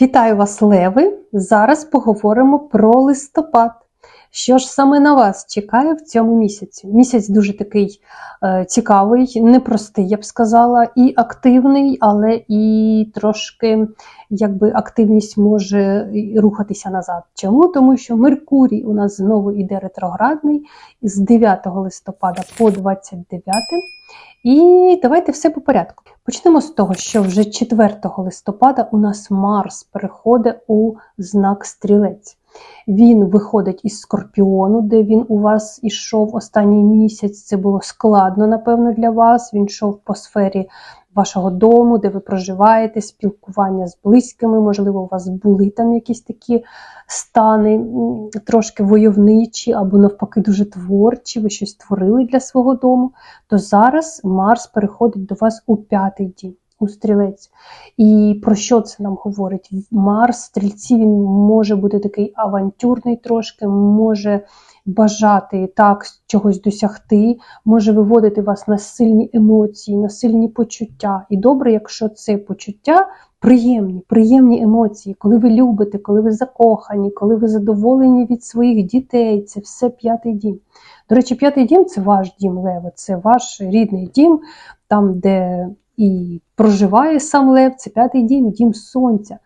Вітаю вас, Леви! Зараз поговоримо про листопад. Що ж саме на вас чекає в цьому місяці? Місяць дуже такий е, цікавий, непростий, я б сказала, і активний, але і трошки якби активність може рухатися назад. Чому? Тому що Меркурій у нас знову йде ретроградний з 9 листопада по 29. І давайте все по порядку. Почнемо з того, що вже 4 листопада у нас Марс переходить у знак стрілець. Він виходить із Скорпіону, де він у вас ішов останній місяць. Це було складно, напевно, для вас. Він йшов по сфері вашого дому, де ви проживаєте, спілкування з близькими. Можливо, у вас були там якісь такі стани трошки войовничі або навпаки дуже творчі. Ви щось творили для свого дому. То зараз Марс переходить до вас у п'ятий дім. У стрілець. І про що це нам говорить? Марс, стрільці, він може бути такий авантюрний трошки, може бажати так чогось досягти, може виводити вас на сильні емоції, на сильні почуття. І добре, якщо це почуття приємні, приємні емоції, коли ви любите, коли ви закохані, коли ви задоволені від своїх дітей, це все п'ятий дім. До речі, п'ятий дім це ваш дім, Лева, це ваш рідний дім, там, де і проживає сам Лев, це п'ятий дім, дім сонця.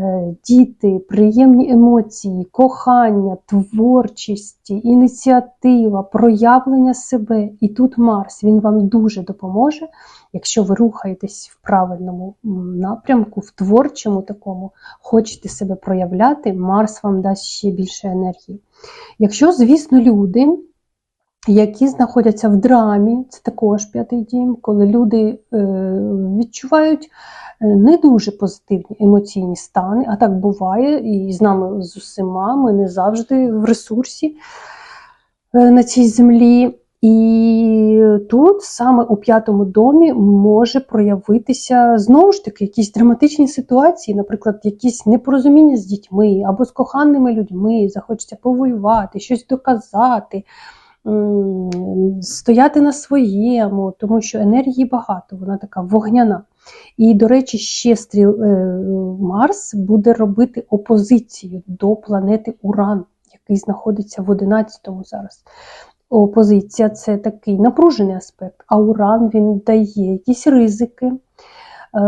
Е, Діти, приємні емоції, кохання, творчість, ініціатива, проявлення себе. І тут Марс він вам дуже допоможе, якщо ви рухаєтесь в правильному напрямку, в творчому такому, хочете себе проявляти, Марс вам дасть ще більше енергії. Якщо, звісно, люди які знаходяться в драмі, це також п'ятий дім, коли люди е, відчувають е, не дуже позитивні емоційні стани, а так буває, і з нами з усіма ми не завжди в ресурсі е, на цій землі. І тут саме у п'ятому домі може проявитися знову ж таки якісь драматичні ситуації, наприклад, якісь непорозуміння з дітьми або з коханими людьми, захочеться повоювати, щось доказати стояти на своєму, тому що енергії багато, вона така вогняна. І, до речі, ще стріл е, Марс буде робити опозицію до планети Уран, який знаходиться в 11-му зараз. Опозиція це такий напружений аспект, а Уран він дає якісь ризики. Е,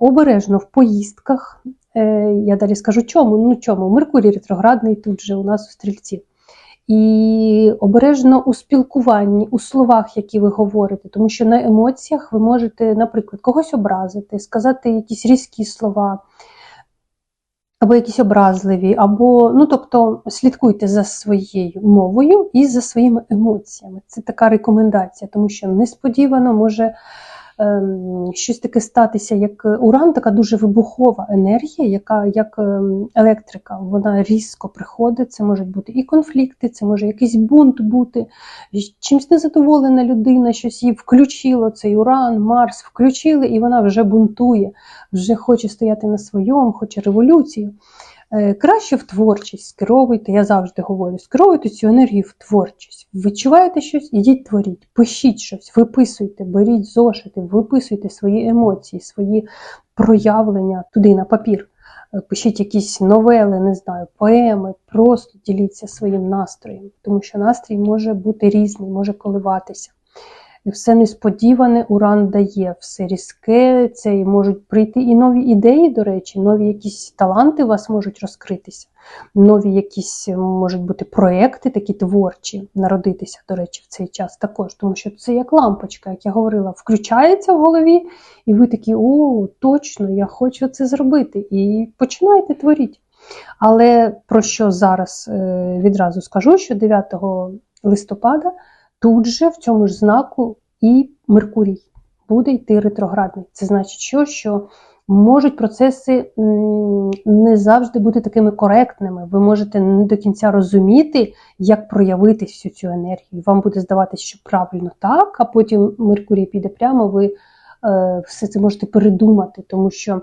обережно в поїздках. Е, я далі скажу чому. Ну чому? Меркурій ретроградний тут же у нас у стрільці. І обережно у спілкуванні, у словах, які ви говорите, тому що на емоціях ви можете, наприклад, когось образити, сказати якісь різкі слова, або якісь образливі, або, ну тобто, слідкуйте за своєю мовою і за своїми емоціями. Це така рекомендація, тому що несподівано може щось таке статися, як уран, така дуже вибухова енергія, яка як ем, електрика, вона різко приходить. Це можуть бути і конфлікти, це може якийсь бунт бути, чимось незадоволена людина, щось її включило, цей уран, Марс включили, і вона вже бунтує, вже хоче стояти на своєму, хоче революцію. Е, Краще в творчість скеровуйте, я завжди говорю, скеровуйте цю енергію в творчість. Відчуваєте щось, ідіть творіть, пишіть щось, виписуйте, беріть зошити, виписуйте свої емоції, свої проявлення туди на папір. Е, Пишіть якісь новели, не знаю, поеми, просто діліться своїм настроєм, тому що настрій може бути різний, може коливатися. І все несподіване уран дає, все різке, це і можуть прийти і нові ідеї, до речі, нові якісь таланти у вас можуть розкритися, нові якісь можуть бути проекти такі творчі, народитися, до речі, в цей час також, тому що це як лампочка, як я говорила, включається в голові, і ви такі, о, точно, я хочу це зробити. І починаєте творити. Але про що зараз е, відразу скажу, що 9 листопада тут же в цьому ж знаку і Меркурій буде йти ретроградний. Це значить, що, що можуть процеси не завжди бути такими коректними. Ви можете не до кінця розуміти, як проявити всю цю енергію. Вам буде здаватися, що правильно так, а потім Меркурій піде прямо, ви е, все це можете передумати, тому що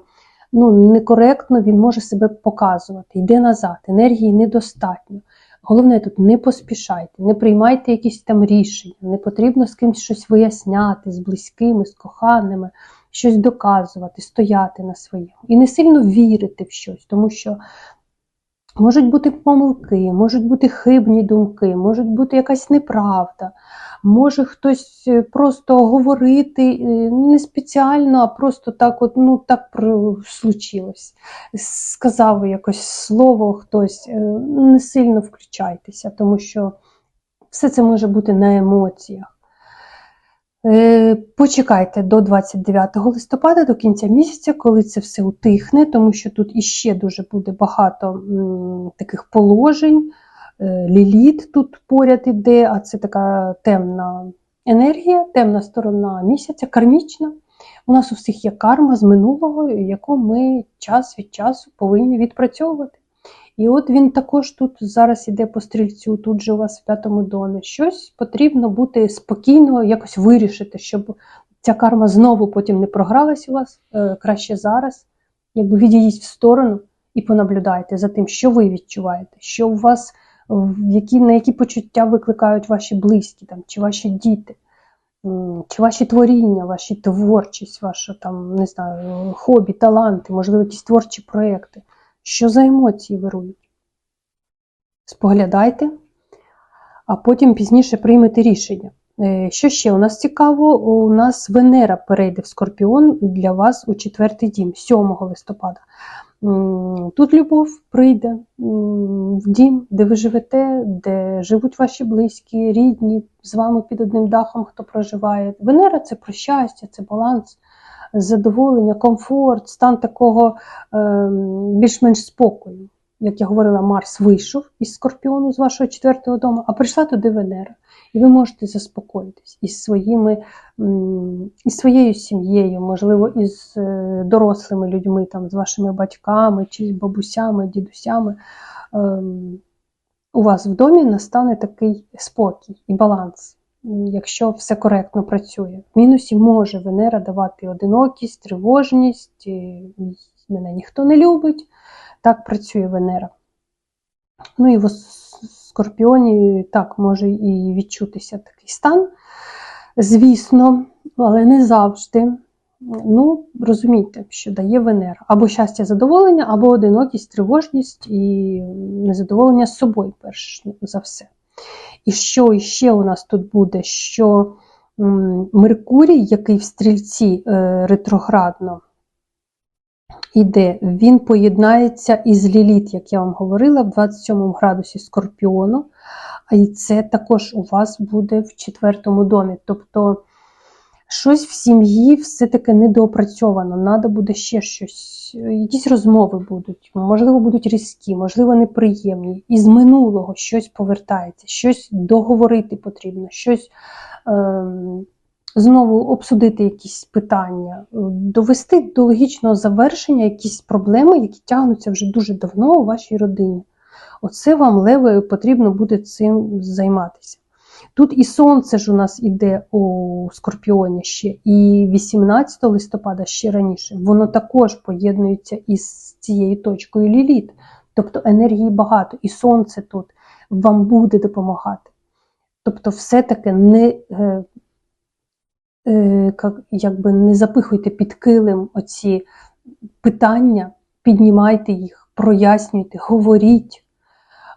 ну, некоректно він може себе показувати, йде назад, енергії недостатньо. Головне тут не поспішайте, не приймайте якісь там рішення, не потрібно з кимось щось виясняти, з близькими, з коханими. щось доказувати, стояти на своєму. І не сильно вірити в щось, тому що можуть бути помилки, можуть бути хибні думки, можуть бути якась неправда. Може хтось е, просто говорити е, не спеціально, а просто так, от, ну так случилось. Сказав якось слово хтось, е, не сильно включайтеся, тому що все це може бути на емоціях. Почекайте до 29 листопада, до кінця місяця, коли це все утихне, тому що тут іще дуже буде багато таких положень. Е, Ліліт тут поряд іде, а це така темна енергія, темна сторона місяця, кармічна. У нас у всіх є карма з минулого, яку ми час від часу повинні відпрацьовувати. І от він також тут зараз іде по стрільцю, тут же у вас в п'ятому домі. Щось потрібно бути спокійно, якось вирішити, щоб ця карма знову потім не програлась у вас е, краще зараз. Якби відійдіть в сторону і понаблюдайте за тим, що ви відчуваєте, що у вас, які, на які почуття викликають ваші близькі, там, чи ваші діти, чи ваші творіння, ваші творчість, ваше там, не знаю, хобі, таланти, можливо, якісь творчі проекти. Що за емоції вирують? Споглядайте, а потім пізніше приймете рішення. Е, Що ще у нас цікаво? У нас Венера перейде в Скорпіон для вас у четвертий дім, 7 листопада. Тут любов прийде в дім, де ви живете, де живуть ваші близькі, рідні, з вами під одним дахом, хто проживає. Венера це про щастя, це баланс, задоволення, комфорт, стан такого ем, більш-менш спокою. Як я говорила, Марс вийшов із Скорпіону з вашого четвертого дому, а прийшла туди Венера. І ви можете заспокоїтись із своїми із своєю сім'єю, можливо, із е, дорослими людьми, там, з вашими батьками чи з бабусями, дідусями. Ем, У вас в домі настане такий спокій і баланс, якщо все коректно працює. В мінусі може Венера давати одинокість, тривожність, мене ніхто не любить. Так працює Венера. Ну і в Скорпіоні так може і відчутися такий стан. Звісно, але не завжди. Ну, розумійте, що дає Венера. Або щастя, задоволення, або одинокість, тривожність і незадоволення з собою, перш за все. І що ще у нас тут буде? Що Меркурій, який в стрільці е, ретроградно іде, він поєднається із Ліліт, як я вам говорила, в 27 градусі Скорпіону. А і це також у вас буде в четвертому домі. Тобто щось в сім'ї все-таки недоопрацьовано, треба буде ще щось, якісь розмови будуть, можливо, будуть різкі, можливо, неприємні. Із минулого щось повертається, щось договорити потрібно, щось ем, знову обсудити якісь питання, довести до логічного завершення якісь проблеми, які тягнуться вже дуже давно у вашій родині. Оце вам левою потрібно буде цим займатися. Тут і сонце ж у нас іде у Скорпіоні ще, і 18 листопада ще раніше, воно також поєднується із цією точкою Ліліт. Тобто енергії багато, і сонце тут вам буде допомагати. Тобто, все-таки не, е, е, якби не запихуйте під килим оці питання, піднімайте їх, прояснюйте, говоріть.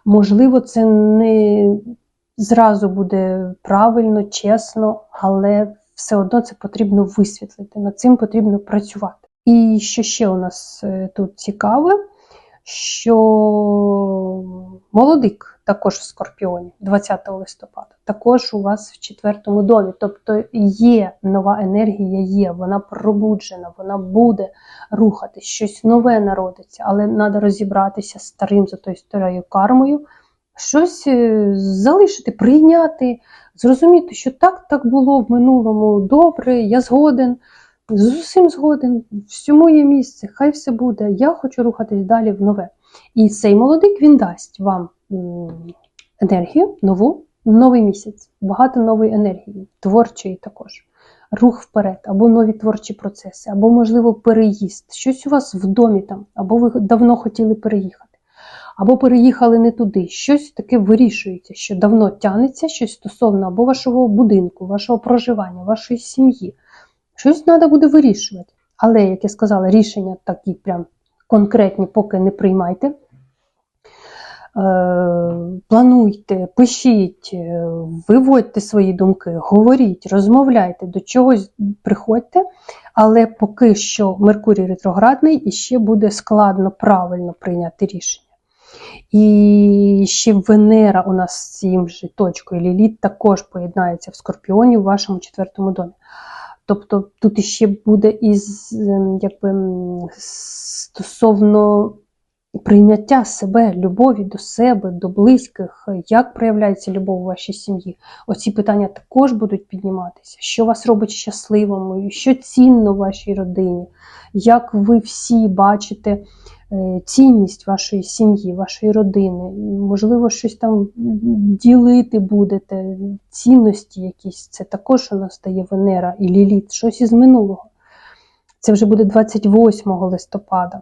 Можливо, це не зразу буде правильно, чесно, але все одно це потрібно висвітлити. Над цим потрібно працювати. І що ще у нас е, тут цікаве, що молодик також в Скорпіоні 20 листопада, також у вас в четвертому домі. Тобто є нова енергія, є, вона пробуджена, вона буде рухатись, щось нове народиться, але треба розібратися з старим за тою старою кармою, щось е, залишити, прийняти, зрозуміти, що так, так було в минулому добре, я згоден. З усім згоден, всьому є місце, хай все буде. Я хочу рухатись далі в нове. І цей молодик він дасть вам енергію нову, новий місяць, багато нової енергії, творчої також. Рух вперед, або нові творчі процеси, або, можливо, переїзд. Щось у вас в домі там, або ви давно хотіли переїхати, або переїхали не туди. Щось таке вирішується, що давно тягнеться, щось стосовно або вашого будинку, вашого проживання, вашої сім'ї. Щось треба буде вирішувати. Але, як я сказала, рішення такі прям конкретні, поки не приймайте. Е, Плануйте, пишіть, е, виводьте свої думки, говоріть, розмовляйте, до чогось приходьте, але поки що Меркурій ретроградний і ще буде складно правильно прийняти рішення. І ще Венера у нас з цим же точкою Ліліт також поєднається в Скорпіоні у вашому четвертому домі. Тобто тут іще буде із ем, якби, стосовно прийняття себе, любові до себе, до близьких, як проявляється любов у вашій сім'ї. Оці питання також будуть підніматися. Що вас робить щасливим, що цінно в вашій родині, як ви всі бачите е, цінність вашої сім'ї, вашої родини. Можливо, щось там ділити будете, цінності якісь. Це також у нас дає Венера і Ліліт, щось із минулого. Це вже буде 28 листопада.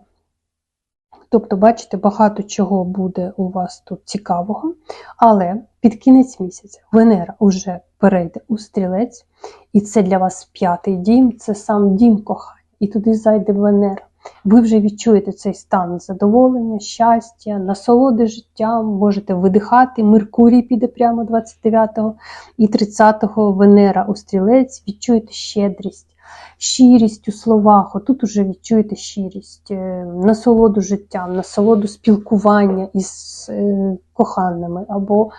Тобто, бачите, багато чого буде у вас тут цікавого, але під кінець місяця Венера вже перейде у стрілець, і це для вас п'ятий дім, це сам дім кохання, і туди зайде Венера. Ви вже відчуєте цей стан задоволення, щастя, насолоди життям, можете видихати. Меркурій піде прямо 29-го і 30-го Венера у стрілець, відчуєте щедрість щирість у словах. Отут уже відчуєте щирість, е, насолоду життям, насолоду спілкування із е, коханими або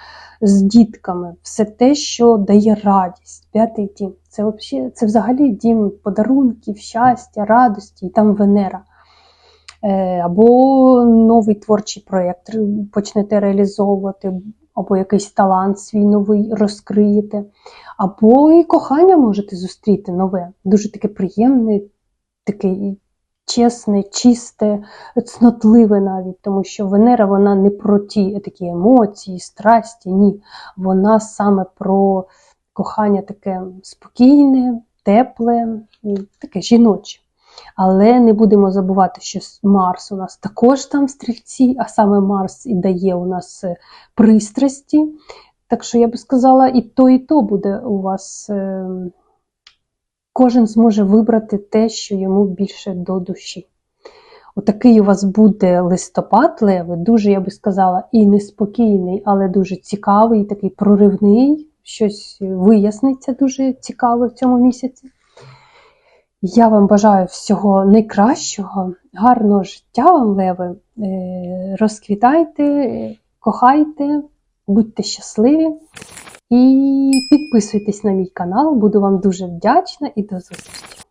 з дітками. Все те, що дає радість. П'ятий дім. Це, це взагалі дім подарунків, щастя, радості, і там Венера. Е, Або новий творчий проєкт почнете реалізовувати, або якийсь талант свій новий розкриєте. Або і кохання можете зустріти нове, дуже таке приємне, таке чесне, чисте, цнотливе навіть, тому що Венера вона не про ті такі емоції, страсті, ні. Вона саме про кохання таке спокійне, тепле, таке жіноче. Але не будемо забувати, що Марс у нас також там стрільці, а саме Марс і дає у нас е, пристрасті. Так що я би сказала, і то, і то буде у вас. е, Кожен зможе вибрати те, що йому більше до душі. Отакий у вас буде листопад леви, дуже, я би сказала, і неспокійний, але дуже цікавий, такий проривний. Щось виясниться дуже цікаве в цьому місяці. Я вам бажаю всього найкращого, гарного життя вам, леви. Е, Розквітайте, кохайте, будьте щасливі і підписуйтесь на мій канал, буду вам дуже вдячна і до зустрічі!